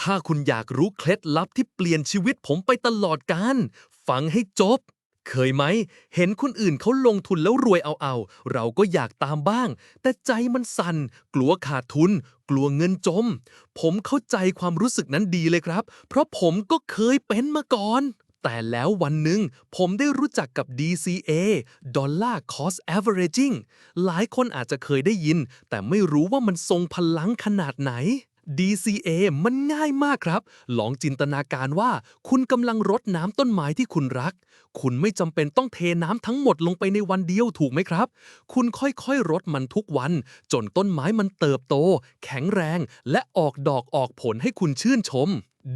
ถ้าคุณอยากรู้เคล็ดลับที่เปลี่ยนชีวิตผมไปตลอดกาลฟังให้จบ เคยไหม เห็นคนอื่นเขาลงทุนแล้วรวยเอาเอา เราก็อยากตามบ้าง แต่ใจมันสั่น กลัวขาดทุน กลัวเงินจม ผมเข้าใจความรู้สึกนั้นดีเลยครับ เพราะผมก็เคยเป็นมาก่อน แต่แล้ววันหนึ่งผมได้รู้จักกับ DCA Dollar Cost Averaging หลายคนอาจจะเคยได้ยิน แต่ไม่รู้ว่ามันทรงพลังขนาดไหน DCA มันง่ายมากครับ ลองจินตนาการว่า คุณกำลังรดน้ำต้นไม้ที่คุณรัก คุณไม่จำเป็นต้องเทน้ำทั้งหมดลงไปในวันเดียวถูกไหมครับ คุณค่อยๆรดมันทุกวัน จนต้นไม้มันเติบโต แข็งแรง และออกดอกออกผลให้คุณชื่นชม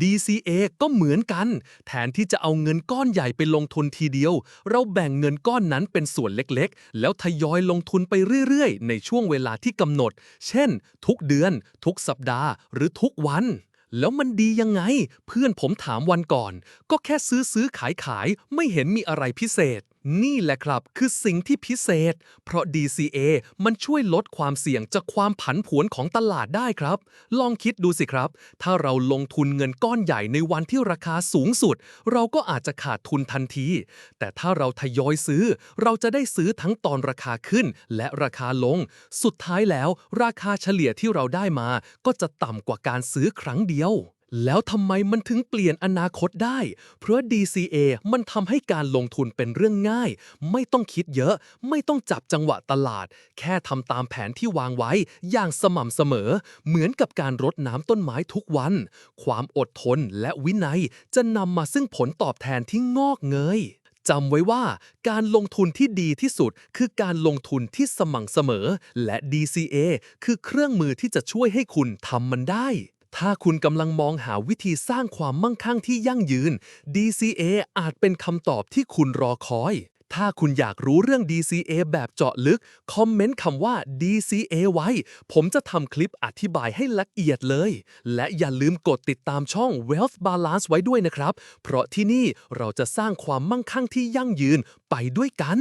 DCA ก็เหมือนกัน แทนที่จะเอาเงินก้อนใหญ่ไปลงทุนทีเดียว เราแบ่งเงินก้อนนั้นเป็นส่วนเล็กๆ แล้วทยอยลงทุนไปเรื่อยๆ ในช่วงเวลาที่กำหนด เช่น ทุกเดือน ทุกสัปดาห์ หรือทุกวัน แล้วมันดียังไง เพื่อนผมถามวันก่อน ก็แค่ซื้อซื้อขายขายไม่เห็นมีอะไรพิเศษนี่แหละครับคือสิ่งที่พิเศษ เพราะ DCA มันช่วยลดความเสี่ยงจากความผันผวนของตลาดได้ครับ ลองคิดดูสิครับ ถ้าเราลงทุนเงินก้อนใหญ่ในวันที่ราคาสูงสุด เราก็อาจจะขาดทุนทันที แต่ถ้าเราทยอยซื้อ เราจะได้ซื้อทั้งตอนราคาขึ้น และราคาลง สุดท้ายแล้ว ราคาเฉลี่ยที่เราได้มา ก็จะต่ำกว่าการซื้อครั้งเดียว แล้วทำไมมันถึงเปลี่ยนอนาคตได้ เพราะ DCA มันทำให้การลงทุนเป็นเรื่องง่าย ไม่ต้องคิดเยอะ ไม่ต้องจับจังหวะตลาด แค่ทำตามแผนที่วางไว้อย่างสม่ำเสมอ เหมือนกับการรดน้ำต้นไม้ทุกวัน ความอดทนและวินัยจะนำมาซึ่งผลตอบแทนที่งอกเงยจำไว้ว่าการลงทุนที่ดีที่สุด คือการลงทุนที่สม่ำเสมอ และ DCA คือเครื่องมือที่จะช่วยให้คุณทำมันได้ ถ้าคุณกำลังมองหาวิธีสร้างความมั่งคั่งที่ยั่งยืน DCA อาจเป็นคำตอบที่คุณรอคอย ถ้าคุณอยากรู้เรื่อง DCA แบบเจาะลึก คอมเมนต์คำว่า DCA ไว้ ผมจะทำคลิปอธิบายให้ละเอียดเลย และอย่าลืมกดติดตามช่อง Wealth Balance ไว้ด้วยนะครับ เพราะที่นี่เราจะสร้างความมั่งคั่งที่ยั่งยืนไปด้วยกัน